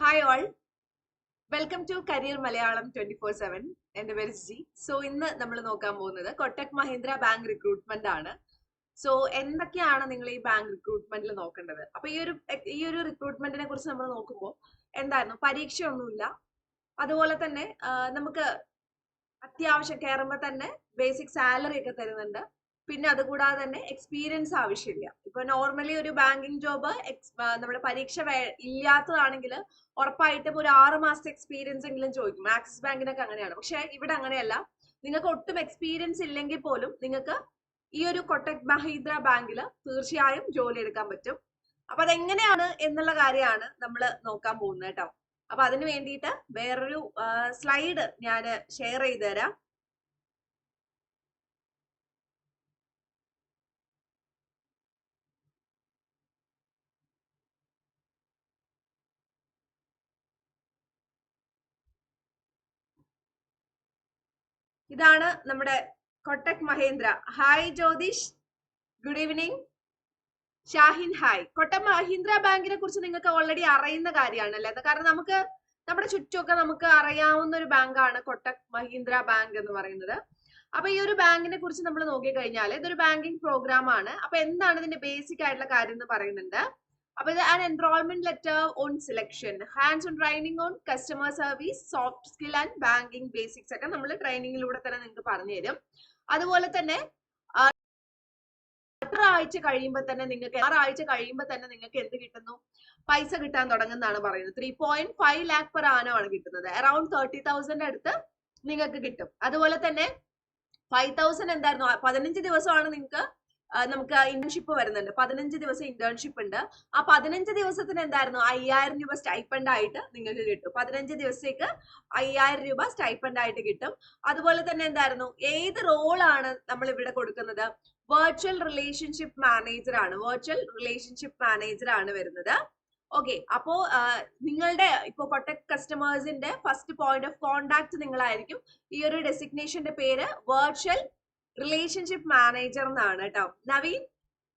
Hi all welcome to career Malayalam twenty four seven എന്റെ പേര് G. So ഇന്ന് നമ്മൾ നോക്കാൻ പോകുന്നത് കൊട്ടക് മഹീന്ദ്ര ബാങ്ക് റിക്രൂട്ട്മെന്റ് ആണ്. സോ എന്തൊക്കെയാണ് നിങ്ങൾ ഈ ബാങ്ക് റിക്രൂട്ട്മെന്റിൽ നോക്കേണ്ടത്? അപ്പൊ ഈ ഒരു ഈ ഒരു റിക്രൂട്ട്മെന്റിനെ കുറിച്ച് നമ്മൾ നോക്കുമ്പോൾ എന്തായിരുന്നു? പരീക്ഷയൊന്നുമില്ല. അതുപോലെ തന്നെ നമുക്ക് അത്യാവശ്യം കയറുമ്പോൾ തന്നെ ബേസിക് സാലറി ഒക്കെ തരുന്നുണ്ട്. പിന്നെ അതുകൂടാതെ തന്നെ എക്സ്പീരിയൻസ് ആവശ്യമില്ല. ഇപ്പൊ നോർമലി ഒരു ബാങ്കിങ് ജോബ് നമ്മുടെ പരീക്ഷ ഇല്ലാത്തതാണെങ്കിൽ ഉറപ്പായിട്ടും ഒരു ആറ് മാസത്തെ എക്സ്പീരിയൻസ് എങ്കിലും ചോദിക്കും. ആക്സിസ് ബാങ്കിനൊക്കെ അങ്ങനെയാണ്. പക്ഷെ ഇവിടെ അങ്ങനെയല്ല. നിങ്ങൾക്ക് ഒട്ടും എക്സ്പീരിയൻസ് ഇല്ലെങ്കിൽ പോലും നിങ്ങൾക്ക് ഈ ഒരു കൊട്ടക് മഹീന്ദ്ര ബാങ്കിൽ തീർച്ചയായും ജോലി എടുക്കാൻ പറ്റും. അപ്പൊ അതെങ്ങനെയാണ് എന്നുള്ള കാര്യമാണ് നമ്മൾ നോക്കാൻ പോകുന്നത് കേട്ടോ. അപ്പൊ അതിന് വേണ്ടിയിട്ട് വേറൊരു സ്ലൈഡ് ഞാൻ ഷെയർ ചെയ്തു തരാം ഇതാണ് നമ്മുടെ Kotak Mahendra. Hi Jyothish. Good evening Shahin hi Kotak Mahindra ബാങ്കിനെ കുറിച്ച് നിങ്ങൾക്ക് ഓൾറെഡി അറിയുന്ന കാര്യമാണല്ലേ? കാരണം നമുക്ക് നമ്മുടെ ചുറ്റുമൊക്കെ നമുക്ക് അറിയാവുന്ന ഒരു ബാങ്കാണ് കൊട്ടക് മഹീന്ദ്ര ബാങ്ക് എന്ന് പറയുന്നത്. അപ്പൊ ഈ ഒരു ബാങ്കിനെ കുറിച്ച് നമ്മൾ നോക്കിക്കഴിഞ്ഞാൽ ഇതൊരു ബാങ്കിങ് പ്രോഗ്രാം ആണ്. അപ്പൊ എന്താണ് ഇതിന്റെ ബേസിക് ആയിട്ടുള്ള കാര്യം എന്ന് പറയുന്നുണ്ട്. അപ്പൊ ഇത് and enrolment letter on selection hands on training on customer service soft skill and banking basics ഒക്കെ നമ്മൾ ട്രെയിനിങ്ങിലൂടെ തന്നെ നിങ്ങൾക്ക് പറഞ്ഞു തരും. അതുപോലെ തന്നെ എത്ര ആഴ്ച കഴിയുമ്പോൾ തന്നെ നിങ്ങൾക്ക് ആറാഴ്ച കഴിയുമ്പോൾ തന്നെ നിങ്ങൾക്ക് എന്ത് കിട്ടുന്നു? പൈസ കിട്ടാൻ തുടങ്ങുന്നതാണ് പറയുന്നത്. Three point five lakh per ആനമാണ് കിട്ടുന്നത്. അറൌണ്ട് തേർട്ടി തൗസൻഡ് അടുത്ത് നിങ്ങൾക്ക് കിട്ടും. അതുപോലെ തന്നെ ഫൈവ് തൗസൻഡ് എന്തായിരുന്നു? പതിനഞ്ച് ദിവസമാണ് നിങ്ങൾക്ക് നമുക്ക് ഇന്റേൺഷിപ്പ് വരുന്നുണ്ട്. പതിനഞ്ച് ദിവസം ഇന്റേൺഷിപ്പ് ഉണ്ട്. ആ പതിനഞ്ച് ദിവസത്തിന് എന്തായിരുന്നു? അയ്യായിരം രൂപ സ്റ്റൈപ്പൻഡ് ആയിട്ട് നിങ്ങൾക്ക് കിട്ടും. പതിനഞ്ച് ദിവസത്തേക്ക് അയ്യായിരം രൂപ സ്റ്റൈപ്പൻഡ് ആയിട്ട് കിട്ടും. അതുപോലെ തന്നെ എന്തായിരുന്നു? ഏത് റോളാണ് നമ്മൾ ഇവിടെ കൊടുക്കുന്നത്? വെർച്വൽ റിലേഷൻഷിപ്പ് മാനേജർ ആണ്. വെർച്വൽ റിലേഷൻഷിപ്പ് മാനേജർ ആണ് വരുന്നത്. ഓക്കെ അപ്പോ നിങ്ങളുടെ ഇപ്പൊ കൊട്ടക് കസ്റ്റമേഴ്സിന്റെ ഫസ്റ്റ് പോയിന്റ് ഓഫ് കോണ്ടാക്ട് നിങ്ങളായിരിക്കും. ഈ ഒരു ഡെസിഗ്നേഷന്റെ പേര് വെർച്വൽ റിലേഷൻഷിപ്പ് മാനേജർ എന്നാണ് കേട്ടോ നവീൻ?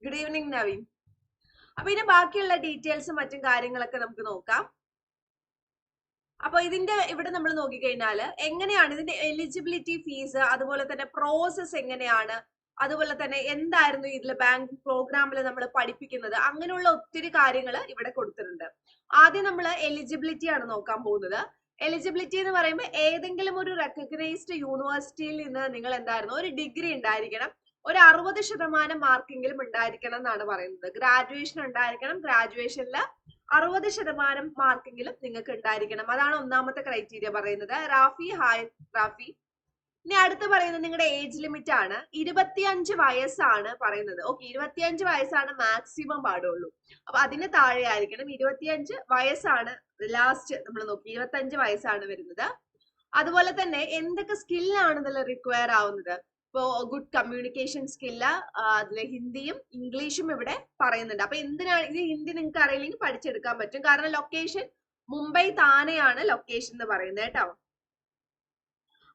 Good evening Naveen. അപ്പൊ ഇനി ബാക്കിയുള്ള ഡീറ്റെയിൽസും മറ്റും കാര്യങ്ങളൊക്കെ നമുക്ക് നോക്കാം. അപ്പൊ ഇതിന്റെ ഇവിടെ നമ്മൾ നോക്കിക്കഴിഞ്ഞാൽ എങ്ങനെയാണ് ഇതിന്റെ എലിജിബിലിറ്റി ഫീസ് അതുപോലെ തന്നെ പ്രോസസ് എങ്ങനെയാണ് അതുപോലെ തന്നെ എന്തായിരുന്നു ഇതിൽ ബാങ്ക് പ്രോഗ്രാമിൽ നമ്മൾ പഠിപ്പിക്കുന്നത് അങ്ങനെയുള്ള ഒത്തിരി കാര്യങ്ങൾ ഇവിടെ കൊടുത്തിട്ടുണ്ട്. ആദ്യം നമ്മൾ എലിജിബിലിറ്റി ആണ് നോക്കാൻ പോകുന്നത്. എലിജിബിലിറ്റി എന്ന് പറയുമ്പോൾ ഏതെങ്കിലും ഒരു റെക്കഗ്നൈസ്ഡ് യൂണിവേഴ്സിറ്റിയിൽ നിന്ന് നിങ്ങൾ എന്തായിരുന്നു? ഒരു ഡിഗ്രി ഉണ്ടായിരിക്കണം. ഒരു അറുപത് ശതമാനം മാർക്കെങ്കിലും ഉണ്ടായിരിക്കണം എന്നാണ് പറയുന്നത്. ഗ്രാജുവേഷൻ ഉണ്ടായിരിക്കണം. ഗ്രാജുവേഷനിൽ അറുപത് ശതമാനം മാർക്കെങ്കിലും നിങ്ങൾക്ക് ഉണ്ടായിരിക്കണം. അതാണ് ഒന്നാമത്തെ ക്രൈറ്റീരിയ പറയുന്നത്. റാഫി ഹായ് റാഫി ഇനി അടുത്ത് പറയുന്നത് നിങ്ങളുടെ ഏജ് ലിമിറ്റ് ആണ്. ഇരുപത്തിയഞ്ച് വയസ്സാണ് പറയുന്നത്. ഓക്കെ ഇരുപത്തിയഞ്ച് വയസ്സാണ് മാക്സിമം പാടുള്ളൂ. അപ്പൊ അതിന് താഴെ ആയിരിക്കണം. ഇരുപത്തിയഞ്ച് വയസ്സാണ് ലാസ്റ്റ് നമ്മൾ നോക്കി. ഇരുപത്തഞ്ച് വയസ്സാണ് വരുന്നത്. അതുപോലെ തന്നെ എന്തൊക്കെ സ്കില്ലാണ് ഇതിൽ റിക്വയർ ആവുന്നത്? ഇപ്പോ ഗുഡ് കമ്മ്യൂണിക്കേഷൻ സ്കില്ല് അതിലെ ഹിന്ദിയും ഇംഗ്ലീഷും ഇവിടെ പറയുന്നുണ്ട്. അപ്പൊ എന്തിനാണ് ഇത് ഹിന്ദി നിങ്ങൾക്ക് അറിയില്ലെങ്കിൽ പഠിച്ചെടുക്കാൻ പറ്റും. കാരണം ലൊക്കേഷൻ മുംബൈ താനെയാണ് ലൊക്കേഷൻ എന്ന് പറയുന്നത് കേട്ടോ.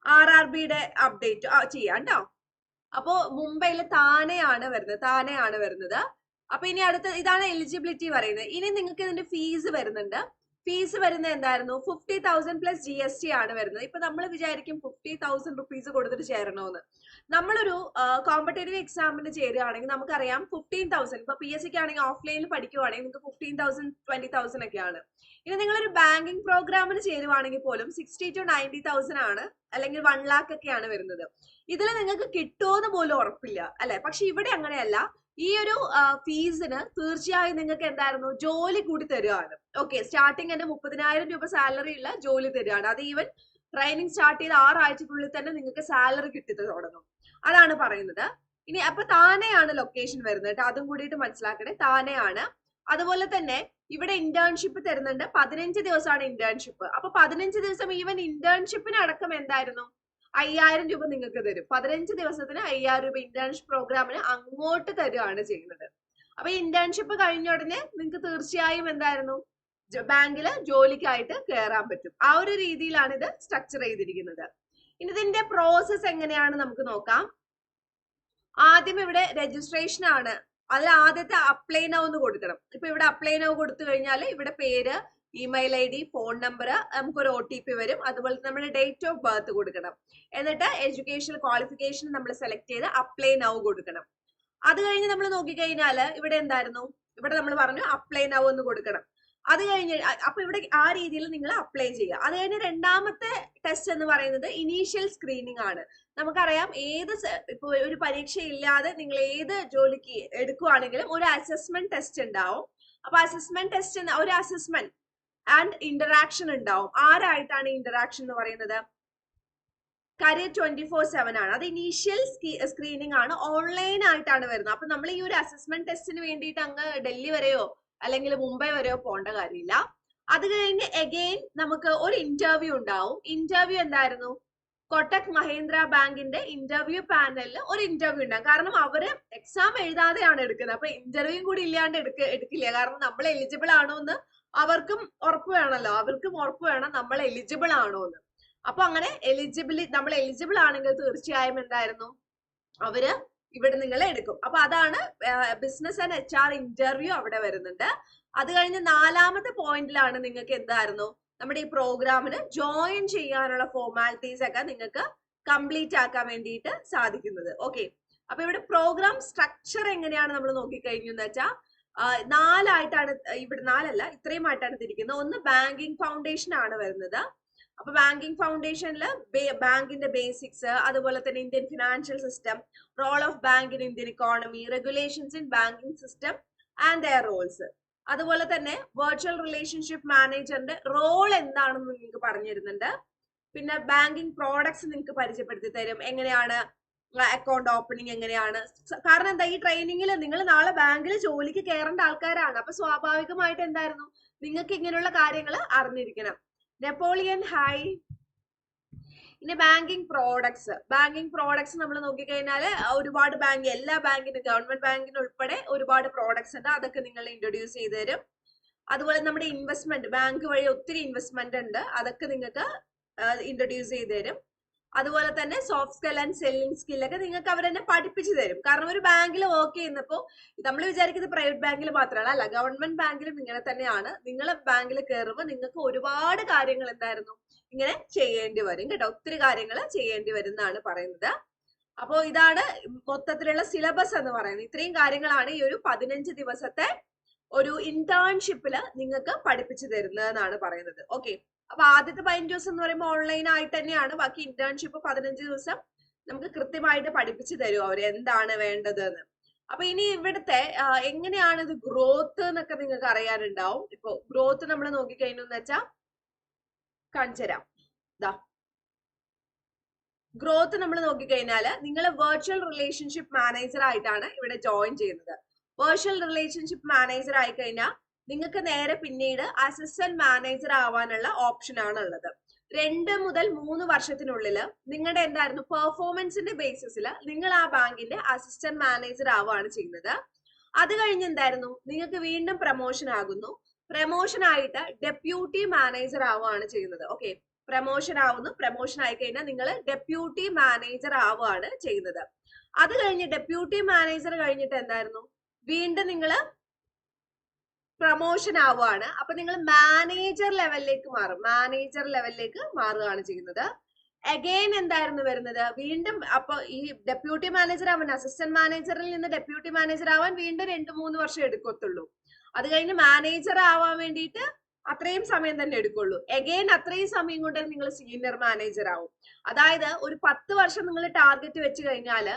ആർ ആർ ബിയുടെ അപ്ഡേറ്റ് ചെയ്യാം കേട്ടോ അപ്പോ മുംബൈയിൽ താനെയാണ് വരുന്നത് താനെയാണ് വരുന്നത്. അപ്പൊ ഇനി അടുത്ത ഇതാണ് എലിജിബിലിറ്റി പറയുന്നത്. ഇനി നിങ്ങൾക്ക് ഇതിന്റെ ഫീസ് വരുന്നുണ്ട്. ഫീസ് വരുന്നത് എന്തായിരുന്നു? Fifty thousand plus G S T ആണ് വരുന്നത്. ഇപ്പൊ നമ്മൾ വിചാരിക്കും ഫിഫ്റ്റി തൗസൻഡ് റുപ്പീസ് കൊടുത്തിട്ട് ചേരണമെന്ന്. നമ്മളൊരു കോമ്പറ്റേറ്റീവ് എക്സാമിന് ചേരുകയാണെങ്കിൽ നമുക്കറിയാം ഫിഫ്റ്റീൻ തൗസൻഡ് ഇപ്പൊ പി എസ് സിക്ക് ആണെങ്കിൽ ഓഫ്ലൈനിൽ പഠിക്കുവാണെങ്കിൽ നിങ്ങൾക്ക് ഫിഫ്റ്റീൻ തൗസൻഡ് ട്വന്റി തൗസൻഡ് ഒക്കെയാണ്. ഇനി നിങ്ങളൊരു ബാങ്കിങ് പ്രോഗ്രാമിന് ചേരുവാണെങ്കിൽ പോലും സിക്സ്റ്റി ടു നയന്റി തൗസൻഡ് ആണ് അല്ലെങ്കിൽ വൺ ലാക്ക് ഒക്കെയാണ് വരുന്നത്. ഇതിൽ നിങ്ങൾക്ക് കിട്ടുമെന്ന് പോലും ഉറപ്പില്ല അല്ലെ? പക്ഷെ ഇവിടെ അങ്ങനെയല്ല. ഈ ഒരു ഫീസിന് തീർച്ചയായും നിങ്ങൾക്ക് എന്തായിരുന്നു? ജോലി കൂടി തരുവാണ്. ഓക്കെ സ്റ്റാർട്ടിങ് തന്നെ മുപ്പതിനായിരം രൂപ സാലറി ഉള്ള ജോലി തരുവാണ്. അത് ഈവൻ ട്രെയിനിങ് സ്റ്റാർട്ട് ചെയ്ത് ആറാഴ്ചക്കുള്ളിൽ തന്നെ നിങ്ങൾക്ക് സാലറി കിട്ടി തുടങ്ങും. അതാണ് പറയുന്നത്. ഇനി അപ്പൊ താനെയാണ് ലൊക്കേഷൻ വരുന്നത് കേട്ടോ. അതും കൂടിയിട്ട് മനസ്സിലാക്കണേ. താനെയാണ്. അതുപോലെ തന്നെ ഇവിടെ ഇന്റേൺഷിപ്പ് തരുന്നുണ്ട്. പതിനഞ്ച് ദിവസമാണ് ഇന്റേൺഷിപ്പ് അപ്പൊ പതിനഞ്ച് ദിവസം ഈവൻ ഇന്റേൺഷിപ്പിന് അടക്കം എന്തായിരുന്നു? അയ്യായിരം രൂപ നിങ്ങൾക്ക് തരും. പതിനഞ്ച് ദിവസത്തിന് അയ്യായിരം രൂപ ഇന്റേൺഷിപ്പ് പ്രോഗ്രാമിന് അങ്ങോട്ട് തരുവാണ് ചെയ്യുന്നത്. അപ്പൊ ഇന്റേൺഷിപ്പ് കഴിഞ്ഞ ഉടനെ നിങ്ങൾക്ക് തീർച്ചയായും എന്തായിരുന്നു? ബാങ്കിൽ ജോലിക്കായിട്ട് കയറാൻ പറ്റും. ആ ഒരു രീതിയിലാണ് ഇത് സ്ട്രക്ചർ ചെയ്തിരിക്കുന്നത്. ഇനി ഇതിന്റെ പ്രോസസ് എങ്ങനെയാണ് നമുക്ക് നോക്കാം. ആദ്യം ഇവിടെ രജിസ്ട്രേഷൻ ആണ്. അതിൽ ആദ്യത്തെ അപ്ലൈ നൗ എന്ന് കൊടുക്കണം. ഇപ്പൊ ഇവിടെ അപ്ലൈ നൗ കൊടുത്തു കഴിഞ്ഞാൽ ഇവിടെ പേര് email I D phone number നമുക്കൊരു ഒ ടി പി വരും. അതുപോലെ നമ്മുടെ ഡേറ്റ് ഓഫ് ബർത്ത് കൊടുക്കണം. എന്നിട്ട് എഡ്യൂക്കേഷൻ ക്വാളിഫിക്കേഷൻ നമ്മൾ സെലക്ട് ചെയ്ത് അപ്ലൈ നൗ കൊടുക്കണം. അത് കഴിഞ്ഞ് നമ്മൾ നോക്കിക്കഴിഞ്ഞാൽ ഇവിടെ എന്തായിരുന്നു? ഇവിടെ നമ്മൾ പറഞ്ഞു അപ്ലൈ നൗ എന്ന് കൊടുക്കണം. അത് കഴിഞ്ഞ് അപ്പൊ ഇവിടെ ആ രീതിയിൽ നിങ്ങൾ അപ്ലൈ ചെയ്യുക. അത് കഴിഞ്ഞ് രണ്ടാമത്തെ ടെസ്റ്റ് എന്ന് പറയുന്നത് ഇനീഷ്യൽ സ്ക്രീനിങ് ആണ്. നമുക്കറിയാം ഏത് ഇപ്പൊ ഒരു പരീക്ഷ ഇല്ലാതെ നിങ്ങൾ ഏത് ജോലിക്ക് എടുക്കുവാണെങ്കിലും ഒരു അസസ്മെന്റ് ടെസ്റ്റ് ഉണ്ടാവും. അപ്പൊ അസസ്മെന്റ് ടെസ്റ്റ് ഒരു അസസ്മെന്റ് ആൻഡ് ഇന്ററാക്ഷൻ ഉണ്ടാവും. ആരായിട്ടാണ് ഇന്ററാക്ഷൻ എന്ന് പറയുന്നത്? കരിയർ ട്വന്റി ഫോർ സെവൻ ആണ്. അത് ഇനീഷ്യൽ സ്ക്രീനിങ് ആണ്. ഓൺലൈൻ ആയിട്ടാണ് വരുന്നത്. അപ്പൊ നമ്മൾ ഈ ഒരു അസസ്മെന്റ് ടെസ്റ്റിന് വേണ്ടിയിട്ട് അങ്ങ് ഡൽഹി വരെയോ അല്ലെങ്കിൽ മുംബൈ വരെയോ പോകേണ്ട കാര്യമില്ല. അത് കഴിഞ്ഞ് എഗെയിൻ നമുക്ക് ഒരു ഇന്റർവ്യൂ ഉണ്ടാവും. ഇന്റർവ്യൂ എന്തായിരുന്നു? കൊട്ടക് മഹേന്ദ്ര ബാങ്കിന്റെ ഇന്റർവ്യൂ പാനലിൽ ഒരു ഇന്റർവ്യൂ ഉണ്ടാകും കാരണം അവർ എക്സാം എഴുതാതെയാണ് എടുക്കുന്നത്. അപ്പൊ ഇന്റർവ്യൂ കൂടി ഇല്ലാണ്ട് എടുക്ക എടുക്കില്ല. കാരണം നമ്മൾ എലിജിബിൾ ആണോ എന്ന് അവർക്കും ഉറപ്പ് വേണമല്ലോ അവർക്കും ഉറപ്പ് വേണം നമ്മൾ എലിജിബിൾ ആണോ എന്ന് അപ്പൊ അങ്ങനെ എലിജിബിൾ നമ്മൾ എലിജിബിൾ ആണെങ്കിൽ തീർച്ചയായും എന്തായിരുന്നു? അവർ ഇവിടെ നിങ്ങൾ എടുക്കും. അപ്പൊ അതാണ് business and H R interview അവിടെ വരുന്നുണ്ട്. അത് കഴിഞ്ഞ് നാലാമത്തെ പോയിന്റിലാണ് നിങ്ങൾക്ക് എന്തായിരുന്നു? നമ്മുടെ ഈ പ്രോഗ്രാമിന് ജോയിൻ ചെയ്യാനുള്ള ഫോർമാലിറ്റീസ് ഒക്കെ നിങ്ങൾക്ക് കംപ്ലീറ്റ് ആക്കാൻ വേണ്ടിയിട്ട് സാധിക്കുന്നത്. ഓക്കെ അപ്പൊ ഇവിടെ പ്രോഗ്രാം സ്ട്രക്ചർ എങ്ങനെയാണ് നമ്മൾ നോക്കിക്കഴിഞ്ഞു എന്ന് വെച്ചാൽ നാലായിട്ടാണ് ഇവിടെ നാലല്ല ഇത്രയുമായിട്ടാണ് തിരിക്കുന്നത്. ഒന്ന് ബാങ്കിങ് ഫൗണ്ടേഷൻ ആണ് വരുന്നത്. അപ്പൊ ബാങ്കിങ് ഫൗണ്ടേഷനിൽ ബാങ്കിന്റെ ബേസിക്സ് അതുപോലെ തന്നെ Indian financial system role of bank in Indian economy regulations in banking system and their roles അതുപോലെ തന്നെ വെർച്വൽ റിലേഷൻഷിപ്പ് മാനേജറിന്റെ റോൾ എന്താണെന്ന് നിങ്ങൾക്ക് പറഞ്ഞു തരുന്നുണ്ട്. പിന്നെ ബാങ്കിങ് പ്രോഡക്ട്സ് നിങ്ങൾക്ക് പരിചയപ്പെടുത്തി തരും. എങ്ങനെയാണ് അക്കൗണ്ട് ഓപ്പണിംഗ് എങ്ങനെയാണ്? കാരണം എന്താ ഈ ട്രെയിനിങ്ങിൽ നിങ്ങൾ നാളെ ബാങ്കിൽ ജോലിക്ക് കയറേണ്ട ആൾക്കാരാണ്. അപ്പൊ സ്വാഭാവികമായിട്ട് എന്തായിരുന്നു? നിങ്ങൾക്ക് ഇങ്ങനെയുള്ള കാര്യങ്ങൾ അറിഞ്ഞിരിക്കണം. നെപ്പോളിയൻ ഹൈ പിന്നെ ബാങ്കിങ് പ്രോഡക്ട്സ് ബാങ്കിങ് പ്രോഡക്ട്സ് നമ്മൾ നോക്കിക്കഴിഞ്ഞാൽ ഒരുപാട് ബാങ്ക് എല്ലാ ബാങ്കിനും ഗവൺമെന്റ് ബാങ്കിന് ഉൾപ്പെടെ ഒരുപാട് പ്രോഡക്ട്സ് ഉണ്ട്. അതൊക്കെ നിങ്ങൾ ഇൻട്രൊഡ്യൂസ് ചെയ്ത് തരും. അതുപോലെ നമ്മുടെ ഇൻവെസ്റ്റ്മെന്റ് ബാങ്ക് വഴി ഒത്തിരി ഇൻവെസ്റ്റ്മെന്റ് ഉണ്ട്. അതൊക്കെ നിങ്ങൾക്ക് ഇൻട്രൊഡ്യൂസ് ചെയ്ത് തരും. അതുപോലെ തന്നെ സോഫ്റ്റ് സ്കിൽ ആൻഡ് സെല്ലിംഗ് സ്കില്ലൊക്കെ നിങ്ങൾക്ക് അവർ തന്നെ പഠിപ്പിച്ചു തരും. കാരണം ഒരു ബാങ്കിൽ വർക്ക് ചെയ്യുന്നപ്പോൾ നമ്മൾ വിചാരിക്കുന്നത് പ്രൈവറ്റ് ബാങ്കിൽ മാത്രമാണ്. അല്ല ഗവൺമെന്റ് ബാങ്കിലും ഇങ്ങനെ തന്നെയാണ്. നിങ്ങൾ ബാങ്കിൽ കയറുമ്പോൾ നിങ്ങൾക്ക് ഒരുപാട് കാര്യങ്ങൾ എന്തായിരുന്നു? ഇങ്ങനെ ചെയ്യേണ്ടി വരും കേട്ടോ. ഒത്തിരി കാര്യങ്ങൾ ചെയ്യേണ്ടി വരും എന്നാണ് പറയുന്നത്. അപ്പോൾ ഇതാണ് മൊത്തത്തിലുള്ള സിലബസ് എന്ന് പറയുന്നത്. ഇത്രയും കാര്യങ്ങളാണ് ഈ ഒരു പതിനഞ്ച് ദിവസത്തെ ഒരു ഇന്റേൺഷിപ്പിൽ നിങ്ങൾക്ക് പഠിപ്പിച്ചു തരുന്നതെന്നാണ് പറയുന്നത്. ഓക്കെ അപ്പൊ ആദ്യത്തെ പതിനഞ്ച് ദിവസം എന്ന് പറയുമ്പോൾ ഓൺലൈൻ ആയിട്ട് തന്നെയാണ്. ബാക്കി ഇന്റേൺഷിപ്പ് പതിനഞ്ച് ദിവസം നമുക്ക് കൃത്യമായിട്ട് പഠിപ്പിച്ചു തരും അവർ എന്താണ് വേണ്ടത് എന്ന് അപ്പൊ ഇനി ഇവിടുത്തെ എങ്ങനെയാണ് ഇത് ഗ്രോത്ത് എന്നൊക്കെ നിങ്ങൾക്ക് അറിയാനുണ്ടാവും. ഇപ്പൊ ഗ്രോത്ത് നമ്മൾ നോക്കിക്കഴിഞ്ഞു എന്ന് വെച്ചാൽ കാണിച്ചു തരാം ഗ്രോത്ത് നമ്മൾ നോക്കിക്കഴിഞ്ഞാൽ നിങ്ങൾ വെർച്വൽ റിലേഷൻഷിപ്പ് മാനേജർ ആയിട്ടാണ് ഇവിടെ ജോയിൻ ചെയ്യുന്നത്. വെർച്വൽ റിലേഷൻഷിപ്പ് മാനേജർ ആയി കഴിഞ്ഞാൽ നിങ്ങൾക്ക് നേരെ പിന്നീട് അസിസ്റ്റന്റ് മാനേജർ ആവാനുള്ള ഓപ്ഷൻ ആണ് ഉള്ളത് രണ്ട് മുതൽ മൂന്ന് വർഷത്തിനുള്ളിൽ നിങ്ങളുടെ എന്തായിരുന്നു? പെർഫോമൻസിന്റെ ബേസിസിൽ നിങ്ങൾ ആ ബാങ്കിന്റെ അസിസ്റ്റന്റ് മാനേജർ ആവുകയാണ് ചെയ്യുന്നത്. അത് കഴിഞ്ഞ് എന്തായിരുന്നു? നിങ്ങൾക്ക് വീണ്ടും പ്രമോഷൻ ആകുന്നു. പ്രമോഷൻ ആയിട്ട് ഡെപ്യൂട്ടി മാനേജർ ആവുകയാണ് ചെയ്യുന്നത്. ഓക്കെ പ്രമോഷൻ ആവുന്നു. പ്രമോഷൻ ആയി കഴിഞ്ഞാൽ നിങ്ങൾ ഡെപ്യൂട്ടി മാനേജർ ആവുകയാണ് ചെയ്യുന്നത്. അത് കഴിഞ്ഞ് ഡെപ്യൂട്ടി മാനേജർ കഴിഞ്ഞിട്ട് എന്തായിരുന്നു? വീണ്ടും നിങ്ങൾ പ്രൊമോഷൻ ആവുകയാണ് അപ്പൊ നിങ്ങൾ മാനേജർ ലെവലിലേക്ക് മാറും. മാനേജർ ലെവലിലേക്ക് മാറുകയാണ് ചെയ്യുന്നത്. അഗെയിൻ എന്തായിരുന്നു വരുന്നത്? വീണ്ടും അപ്പൊ ഈ ഡെപ്യൂട്ടി മാനേജർ ആവാൻ അസിസ്റ്റന്റ് മാനേജറിൽ നിന്ന് ഡെപ്യൂട്ടി മാനേജർ ആവാൻ വീണ്ടും രണ്ട് മൂന്ന് വർഷം എടുക്കത്തുള്ളൂ. അത് കഴിഞ്ഞ് മാനേജർ ആവാൻ വേണ്ടിയിട്ട് അത്രയും സമയം തന്നെ എടുക്കുള്ളൂ. എഗെയിൻ അത്രയും സമയം കൊണ്ട് നിങ്ങൾ സീനിയർ മാനേജർ ആവും. അതായത് ഒരു പത്ത് വർഷം നിങ്ങൾ ടാർഗറ്റ് വെച്ച് കഴിഞ്ഞാൽ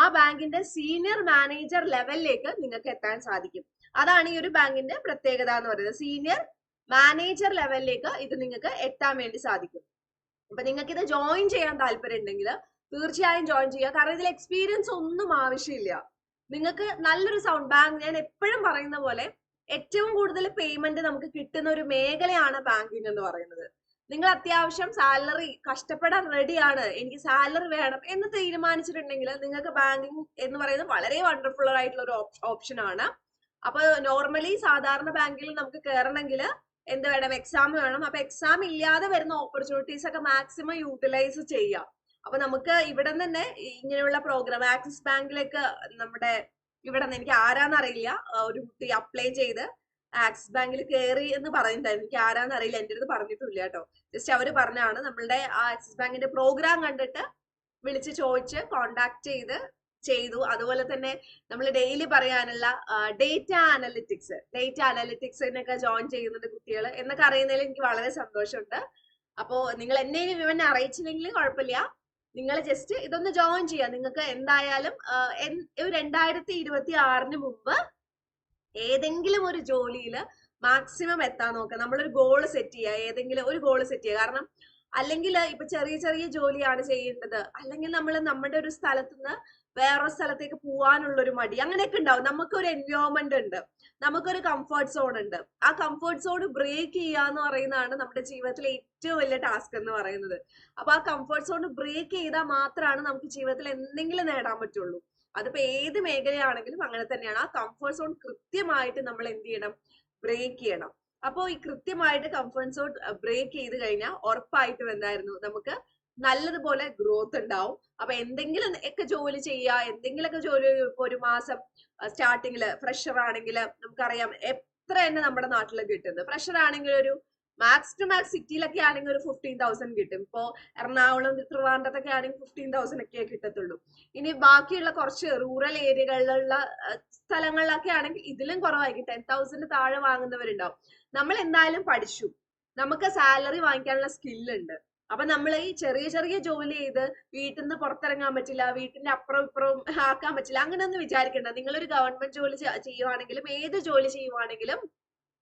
ആ ബാങ്കിന്റെ സീനിയർ മാനേജർ ലെവലിലേക്ക് നിങ്ങൾക്ക് എത്താൻ സാധിക്കും. അതാണ് ഈ ഒരു ബാങ്കിന്റെ പ്രത്യേകത എന്ന് പറയുന്നത്. സീനിയർ മാനേജർ ലെവലിലേക്ക് ഇത് നിങ്ങൾക്ക് എത്താൻ വേണ്ടി സാധിക്കും. അപ്പൊ നിങ്ങൾക്ക് ഇത് ജോയിൻ ചെയ്യാൻ താല്പര്യം ഉണ്ടെങ്കിൽ തീർച്ചയായും ജോയിൻ ചെയ്യുക. കാരണം ഇതിൽ എക്സ്പീരിയൻസ് ഒന്നും ആവശ്യമില്ല. നിങ്ങൾക്ക് നല്ലൊരു സൗണ്ട് ബാങ്ക് ഞാൻ എപ്പോഴും പറയുന്ന പോലെ ഏറ്റവും കൂടുതൽ പേയ്മെന്റ് നമുക്ക് കിട്ടുന്ന ഒരു മേഖലയാണ് ബാങ്കിങ് എന്ന് പറയുന്നത്. നിങ്ങൾ അത്യാവശ്യം സാലറി കഷ്ടപ്പെടാൻ റെഡിയാണ് എനിക്ക് സാലറി വേണം എന്ന് തീരുമാനിച്ചിട്ടുണ്ടെങ്കിൽ നിങ്ങൾക്ക് ബാങ്കിങ് എന്ന് പറയുന്നത് വളരെ വണ്ടർഫുൾ ആയിട്ടുള്ള ഒരു ഓപ്ഷൻ ആണ്. അപ്പൊ നോർമലി സാധാരണ ബാങ്കിൽ നമുക്ക് കയറണമെങ്കിൽ എന്ത് വേണം? എക്സാം വേണം. അപ്പൊ എക്സാം ഇല്ലാതെ വരുന്ന ഓപ്പർച്യൂണിറ്റീസ് ഒക്കെ മാക്സിമം യൂട്ടിലൈസ് ചെയ്യാം. അപ്പൊ നമുക്ക് ഇവിടെ തന്നെ ഇങ്ങനെയുള്ള പ്രോഗ്രാം ആക്സിസ് ബാങ്കിലേക്ക് നമ്മുടെ ഇവിടെ നിന്ന് എനിക്ക് ആരാന്നറിയില്ല ഒരു കുട്ടി അപ്ലൈ ചെയ്ത് ആക്സിസ് ബാങ്കിൽ കയറി എന്ന് പറഞ്ഞിട്ടുണ്ടായിരുന്നു. എനിക്ക് ആരാന്നറിയില്ല എന്റെ അടുത്ത് പറഞ്ഞിട്ടില്ല കേട്ടോ. ജസ്റ്റ് അവർ പറഞ്ഞാണ് നമ്മളുടെ ആക്സിസ് ബാങ്കിന്റെ പ്രോഗ്രാം കണ്ടിട്ട് വിളിച്ച് ചോദിച്ച് കോണ്ടാക്ട് ചെയ്ത് ചെയ്തു. അതുപോലെ തന്നെ നമ്മൾ ഡെയിലി പറയാനുള്ള ഡേറ്റ അനലിറ്റിക്സ് ഡേറ്റ അനലിറ്റിക്സിനൊക്കെ ജോയിൻ ചെയ്യുന്നുണ്ട് കുട്ടികൾ എന്നൊക്കെ അറിയുന്നതിൽ എനിക്ക് വളരെ സന്തോഷമുണ്ട്. അപ്പോൾ നിങ്ങൾ എന്നെ വിവരം അറിയിച്ചില്ലെങ്കിൽ കുഴപ്പമില്ല. നിങ്ങൾ ജസ്റ്റ് ഇതൊന്ന് ജോയിൻ ചെയ്യാം നിങ്ങൾക്ക് എന്തായാലും രണ്ടായിരത്തി ഇരുപത്തി ആറിന് മുമ്പ് ഏതെങ്കിലും ഒരു ജോലിയിൽ മാക്സിമം എത്താൻ നോക്കുക. നമ്മളൊരു ഗോൾ സെറ്റ് ചെയ്യുക. ഏതെങ്കിലും ഒരു ഗോൾ സെറ്റ് ചെയ്യുക. കാരണം അല്ലെങ്കിൽ ഇപ്പൊ ചെറിയ ചെറിയ ജോലിയാണ് ചെയ്യേണ്ടത്. അല്ലെങ്കിൽ നമ്മൾ നമ്മുടെ ഒരു സ്ഥലത്ത് നിന്ന് വേറൊരു സ്ഥലത്തേക്ക് പോവാനുള്ള ഒരു മടി. അങ്ങനെയൊക്കെ ഉണ്ടാവും. നമുക്കൊരു എൻവയോൺമെന്റ് ഉണ്ട്. നമുക്കൊരു കംഫർട്ട് സോൺ ഉണ്ട്. ആ കംഫർട്ട് സോൺ ബ്രേക്ക് ചെയ്യുക എന്ന് പറയുന്നതാണ് നമ്മുടെ ജീവിതത്തിലെ ഏറ്റവും വലിയ ടാസ്ക് എന്ന് പറയുന്നത്. അപ്പൊ ആ കംഫർട്ട് സോൺ ബ്രേക്ക് ചെയ്താൽ മാത്രമാണ് നമുക്ക് ജീവിതത്തിൽ എന്തെങ്കിലും നേടാൻ പറ്റുള്ളൂ. അതിപ്പോ ഏത് മേഖലയാണെങ്കിലും അങ്ങനെ തന്നെയാണ്. ആ കംഫർട്ട് സോൺ കൃത്യമായിട്ട് നമ്മൾ എന്ത് ചെയ്യണം? ബ്രേക്ക് ചെയ്യണം. അപ്പോൾ ഈ കൃത്യമായിട്ട് കംഫർട്ട് സോൺ ബ്രേക്ക് ചെയ്ത് കഴിഞ്ഞാൽ ഉറപ്പായിട്ടും എന്തായിരുന്നു? നമുക്ക് നല്ലതുപോലെ ഗ്രോത്ത് ഉണ്ടാവും അപ്പൊ എന്തെങ്കിലും ഒക്കെ ജോലി ചെയ്യുക എന്തെങ്കിലുമൊക്കെ ജോലി ഇപ്പൊ ഒരു മാസം സ്റ്റാർട്ടിങ്ങിൽ ഫ്രഷർ ആണെങ്കിൽ നമുക്കറിയാം എത്ര തന്നെ നമ്മുടെ നാട്ടിൽ കിട്ടുന്നത് ഫ്രഷർ ആണെങ്കിൽ ഒരു മാക്സ് ടു മാക്സ് സിറ്റിയിലൊക്കെ ആണെങ്കിൽ ഒരു ഫിഫ്റ്റീൻ തൗസൻഡ് കിട്ടും. ഇപ്പോ എറണാകുളം ട്രിവാൻഡ്രത്തൊക്കെ ആണെങ്കിൽ ഫിഫ്റ്റീൻ തൗസൻഡ് ഒക്കെ കിട്ടത്തുള്ളൂ. ഇനി ബാക്കിയുള്ള കുറച്ച് റൂറൽ ഏരിയകളിലുള്ള സ്ഥലങ്ങളിലൊക്കെ ആണെങ്കിൽ ഇതിലും കുറവായിരിക്കും. ടെൻ തൗസൻഡ് താഴെ വാങ്ങുന്നവരുണ്ടാവും. നമ്മൾ എന്തായാലും പഠിച്ചു. നമുക്ക് സാലറി വാങ്ങിക്കാനുള്ള സ്കില്ലുണ്ട് അപ്പൊ നമ്മൾ ഈ ചെറിയ ചെറിയ ജോലി ചെയ്ത് വീട്ടിൽ നിന്ന് പുറത്തിറങ്ങാൻ പറ്റില്ല വീട്ടിന്റെ അപ്പുറം ഇപ്പുറവും ആക്കാൻ പറ്റില്ല അങ്ങനെയൊന്നും വിചാരിക്കണ്ട. നിങ്ങളൊരു ഗവൺമെന്റ് ജോലി ചെയ്യുവാണെങ്കിലും ഏത് ജോലി ചെയ്യുവാണെങ്കിലും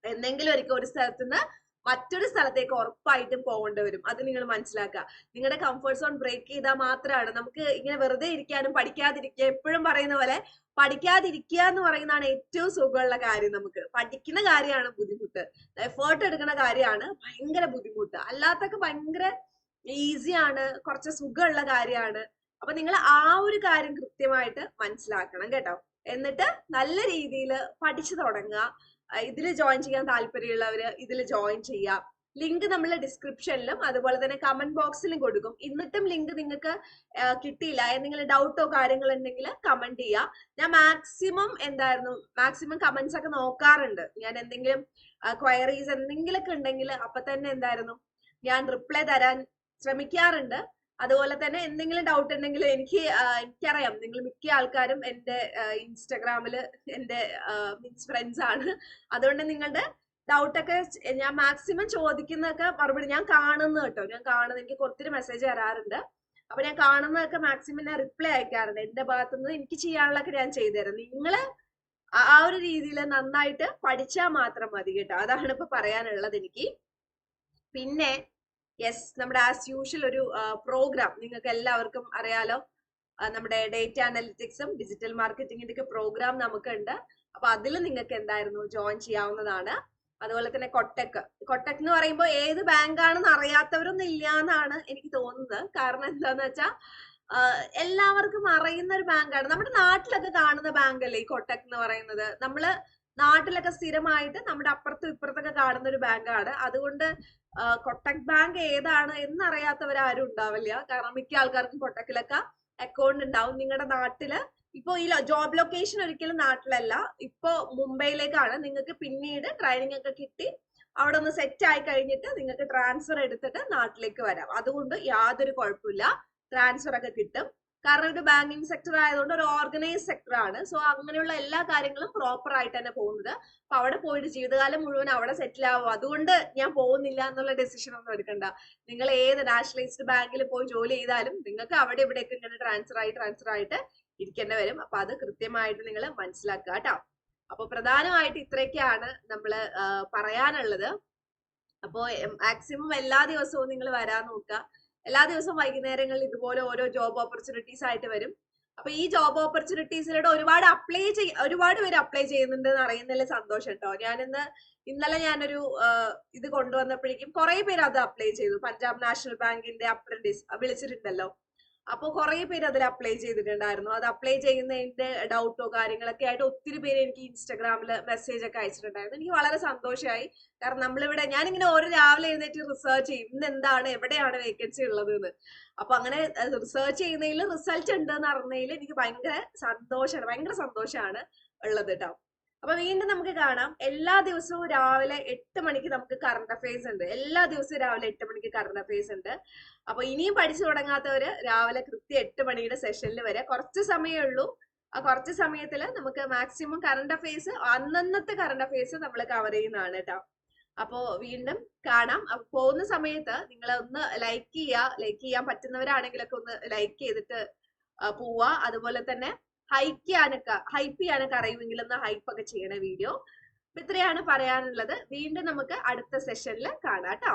എന്തെങ്കിലും ഒരിക്കൽ ഒരു സ്ഥലത്ത് നിന്ന് മറ്റൊരു സ്ഥലത്തേക്ക് ഉറപ്പായിട്ടും പോകേണ്ടി വരും. അത് നിങ്ങൾ മനസ്സിലാക്കുക. നിങ്ങളുടെ കംഫർട്ട് സോൺ ബ്രേക്ക് ചെയ്താൽ മാത്രമാണ് നമുക്ക് ഇങ്ങനെ വെറുതെ ഇരിക്കാനും പഠിക്കാതിരിക്കുക എപ്പോഴും പറയുന്ന പോലെ പഠിക്കാതിരിക്കുക എന്ന് പറയുന്നതാണ് ഏറ്റവും സുഖമുള്ള കാര്യം നമുക്ക്. പഠിക്കുന്ന കാര്യമാണ് ബുദ്ധിമുട്ട്. എഫേർട്ട് എടുക്കുന്ന കാര്യമാണ് ഭയങ്കര ബുദ്ധിമുട്ട്. അല്ലാത്തൊക്കെ ഭയങ്കര ഈസിയാണ് കുറച്ച് സുഖമുള്ള കാര്യമാണ്. അപ്പൊ നിങ്ങൾ ആ ഒരു കാര്യം കൃത്യമായിട്ട് മനസ്സിലാക്കണം കേട്ടോ. എന്നിട്ട് നല്ല രീതിയിൽ പഠിച്ചു തുടങ്ങുക. ഇതിൽ ജോയിൻ ചെയ്യാൻ താല്പര്യമുള്ളവര് ഇതിൽ ജോയിൻ ചെയ്യാം ലിങ്ക് നമ്മൾ ഡിസ്ക്രിപ്ഷനിലും അതുപോലെ തന്നെ കമന്റ് ബോക്സിലും കൊടുക്കും. എന്നിട്ടും ലിങ്ക് നിങ്ങൾക്ക് കിട്ടിയില്ല. എന്തെങ്കിലും ഡൗട്ടോ കാര്യങ്ങൾ ഉണ്ടെങ്കിൽ കമന്റ് ചെയ്യുക. ഞാൻ മാക്സിമം എന്തായിരുന്നു? മാക്സിമം കമന്റ്സ് ഒക്കെ നോക്കാറുണ്ട്. ഞാൻ എന്തെങ്കിലും ക്വയറീസ് എന്തെങ്കിലുമൊക്കെ ഉണ്ടെങ്കിൽ അപ്പൊ തന്നെ എന്തായിരുന്നു? ഞാൻ റിപ്ലൈ തരാൻ ശ്രമിക്കാറുണ്ട്. അതുപോലെ തന്നെ എന്തെങ്കിലും ഡൗട്ട് ഉണ്ടെങ്കിൽ എനിക്ക് എനിക്കറിയാം. നിങ്ങൾ മിക്ക ആൾക്കാരും എന്റെ ഇൻസ്റ്റാഗ്രാമിൽ എന്റെ മീൻസ് ഫ്രണ്ട്സ് ആണ്. അതുകൊണ്ട് നിങ്ങളുടെ ഡൗട്ടൊക്കെ ഞാൻ മാക്സിമം ചോദിക്കുന്നതൊക്കെ മറുപടി ഞാൻ കാണുന്നു കേട്ടോ. ഞാൻ കാണുന്നു എനിക്ക് ഒത്തിരി മെസ്സേജ് വരാറുണ്ട് അപ്പൊ ഞാൻ കാണുന്നതൊക്കെ മാക്സിമം ഞാൻ റിപ്ലൈ അയക്കാറുണ്ട്. എന്റെ ഭാഗത്തുനിന്ന് എനിക്ക് ചെയ്യാനുള്ളതൊക്കെ ഞാൻ ചെയ്തുതരാം നിങ്ങൾ ആ ഒരു രീതിയിൽ നന്നായിട്ട് പഠിച്ചാൽ മാത്രം മതി കേട്ടോ. അതാണ് ഇപ്പൊ പറയാനുള്ളത് എനിക്ക്. പിന്നെ യെസ് നമ്മുടെ ആസ് യൂഷ്വൽ ഒരു പ്രോഗ്രാം നിങ്ങൾക്ക് എല്ലാവർക്കും അറിയാലോ. നമ്മുടെ ഡേറ്റ അനലിറ്റിക്സും ഡിജിറ്റൽ മാർക്കറ്റിംഗിന്റെ ഒക്കെ പ്രോഗ്രാം നമുക്കുണ്ട്. അപ്പൊ അതിൽ നിങ്ങൾക്ക് എന്തായിരുന്നു ജോയിൻ ചെയ്യാവുന്നതാണ്. അതുപോലെ തന്നെ കൊട്ടക് കൊട്ടക് എന്ന് പറയുമ്പോൾ ഏത് ബാങ്ക് ആണെന്ന് അറിയാത്തവരൊന്നും ഇല്ല എന്നാണ് എനിക്ക് തോന്നുന്നത്. കാരണം എന്താന്ന് വെച്ചാൽ എല്ലാവർക്കും അറിയുന്ന ഒരു ബാങ്കാണ് നമ്മുടെ നാട്ടിലൊക്കെ കാണുന്ന ബാങ്ക് അല്ലേ ഈ കൊട്ടക് എന്ന് പറയുന്നത്? നമ്മൾ നാട്ടിലൊക്കെ സ്ഥിരമായിട്ട് നമ്മുടെ അപ്പുറത്തും ഇപ്പുറത്തൊക്കെ കാണുന്ന ഒരു ബാങ്കാണ്. അതുകൊണ്ട് കൊട്ടക് ബാങ്ക് ഏതാണ് എന്നറിയാത്തവരാരും ഉണ്ടാവില്ല. കാരണം മിക്ക ആൾക്കാർക്കും കൊട്ടക്കിലൊക്കെ അക്കൗണ്ട് ഉണ്ടാവും നിങ്ങളുടെ നാട്ടിൽ. ഇപ്പൊ ഈ ജോബ് ലൊക്കേഷൻ ഒരിക്കലും നാട്ടിലല്ല. ഇപ്പൊ മുംബൈയിലേക്കാണ്. നിങ്ങൾക്ക് പിന്നീട് ട്രെയിനിങ് ഒക്കെ കിട്ടി അവിടെ ഒന്ന് സെറ്റ് ആയി കഴിഞ്ഞിട്ട് നിങ്ങൾക്ക് ട്രാൻസ്ഫർ എടുത്തിട്ട് നാട്ടിലേക്ക് വരാം. അതുകൊണ്ട് യാതൊരു കുഴപ്പമില്ല. ട്രാൻസ്ഫർ ഒക്കെ കിട്ടും. കാരണം ഇത് ബാങ്കിങ് സെക്ടർ ആയതുകൊണ്ട് ഒരു ഓർഗനൈസ് സെക്ടർ ആണ്. സോ അങ്ങനെയുള്ള എല്ലാ കാര്യങ്ങളും പ്രോപ്പർ ആയിട്ട് തന്നെ പോകുന്നത്. അപ്പൊ അവിടെ പോയിട്ട് ജീവിതകാലം മുഴുവൻ അവിടെ സെറ്റിൽ ആവും. അതുകൊണ്ട് ഞാൻ പോകുന്നില്ല എന്നുള്ള ഡെസിഷൻ ഒന്നും എടുക്കണ്ട. നിങ്ങൾ ഏത് നാഷണലൈസ്ഡ് ബാങ്കിൽ പോയി ജോലി ചെയ്താലും നിങ്ങൾക്ക് അവിടെ ഇവിടെയൊക്കെ ഇങ്ങനെ ട്രാൻസ്ഫർ ആയി ട്രാൻസ്ഫർ ആയിട്ട് ഇരിക്കേണ്ടി വരും. അപ്പൊ അത് കൃത്യമായിട്ട് നിങ്ങൾ മനസ്സിലാക്കുക കേട്ടോ. അപ്പൊ പ്രധാനമായിട്ട് ഇത്രയൊക്കെയാണ് നമ്മൾ പറയാനുള്ളത്. അപ്പോ മാക്സിമം എല്ലാ ദിവസവും നിങ്ങൾ വരാൻ നോക്കുക. എല്ലാ ദിവസവും വൈകുന്നേരങ്ങളിൽ ഇതുപോലെ ഓരോ ജോബ് ഓപ്പർച്യൂണിറ്റീസ് ആയിട്ട് വരും. അപ്പൊ ഈ ജോബ് ഓപ്പർച്യൂണിറ്റീസിലൂടെ ഒരുപാട് അപ്ലൈ ചെയ്യ ഒരുപാട് പേര് അപ്ലൈ ചെയ്യുന്നുണ്ട് എന്ന് അറിയുന്നതിൽ സന്തോഷം കേട്ടോ ഞാനിന്ന് ഇന്നലെ ഞാനൊരു ഇത് കൊണ്ടുവന്നപ്പോഴേക്കും കുറെ പേര് അത് അപ്ലൈ ചെയ്തു. പഞ്ചാബ് നാഷണൽ ബാങ്കിന്റെ അപ്രന്റീസ് വിളിച്ചിട്ടുണ്ടല്ലോ. അപ്പോൾ കുറേ പേര് അതിൽ അപ്ലൈ ചെയ്തിട്ടുണ്ടായിരുന്നു. അത് അപ്ലൈ ചെയ്യുന്നതിന്റെ ഡൗട്ടോ കാര്യങ്ങളൊക്കെ ആയിട്ട് ഒത്തിരി പേര് എനിക്ക് ഇൻസ്റ്റാഗ്രാമിൽ മെസ്സേജ് ഒക്കെ അയച്ചിട്ടുണ്ടായിരുന്നു. എനിക്ക് വളരെ സന്തോഷമായി കാരണം നമ്മളിവിടെ ഞാനിങ്ങനെ ഓരോ രാവിലെ എഴുന്നേറ്റ് റിസർച്ച് ചെയ്യും. ഇന്ന് എന്താണ്? എവിടെയാണ് വേക്കൻസി ഉള്ളത് എന്ന് അപ്പൊ അങ്ങനെ റിസർച്ച് ചെയ്യുന്നതിൽ റിസൾട്ട് ഉണ്ട് എന്ന് അറിഞ്ഞതിൽ എനിക്ക് ഭയങ്കര സന്തോഷമാണ് ഭയങ്കര സന്തോഷമാണ് ഉള്ളത് കേട്ടോ അപ്പൊ വീണ്ടും നമുക്ക് കാണാം. എല്ലാ ദിവസവും രാവിലെ എട്ട് മണിക്ക് നമുക്ക് കറണ്ട് അഫയേഴ്സ് ഉണ്ട്. എല്ലാ ദിവസവും രാവിലെ എട്ട് മണിക്ക് കറണ്ട് അഫയേഴ്സ് ഉണ്ട്. അപ്പൊ ഇനിയും പഠിച്ചു തുടങ്ങാത്തവര് രാവിലെ കൃത്യം എട്ട് മണിയുടെ സെഷനിൽ വരെ കുറച്ച് സമയമേ ഉള്ളൂ. ആ കുറച്ച് സമയത്തിൽ നമുക്ക് മാക്സിമം കറണ്ട് അഫയേഴ്സ് അന്നന്നത്തെ കറണ്ട് അഫയേഴ്സ് നമ്മൾ കവർ ചെയ്യുന്നതാണ് കേട്ടോ അപ്പോ വീണ്ടും കാണാം. അപ്പൊ പോകുന്ന സമയത്ത് നിങ്ങൾ ഒന്ന് ലൈക്ക് ചെയ്യുക ലൈക്ക് ചെയ്യാൻ പറ്റുന്നവരാണെങ്കിലൊക്കെ ഒന്ന് ലൈക്ക് ചെയ്തിട്ട് പോവുക പോവാ. അതുപോലെ തന്നെ ഹൈക്ക് ചെയ്യാനൊക്കെ ഹൈപ്പ് ചെയ്യാനൊക്കെ അറിയുമെങ്കിൽ ഒന്ന് ഹൈപ്പ് ഒക്കെ ചെയ്യണ വീഡിയോ ഇത്രയാണ് പറയാനുള്ളത്. വീണ്ടും നമുക്ക് അടുത്ത സെഷനിൽ കാണാം കേട്ടോ.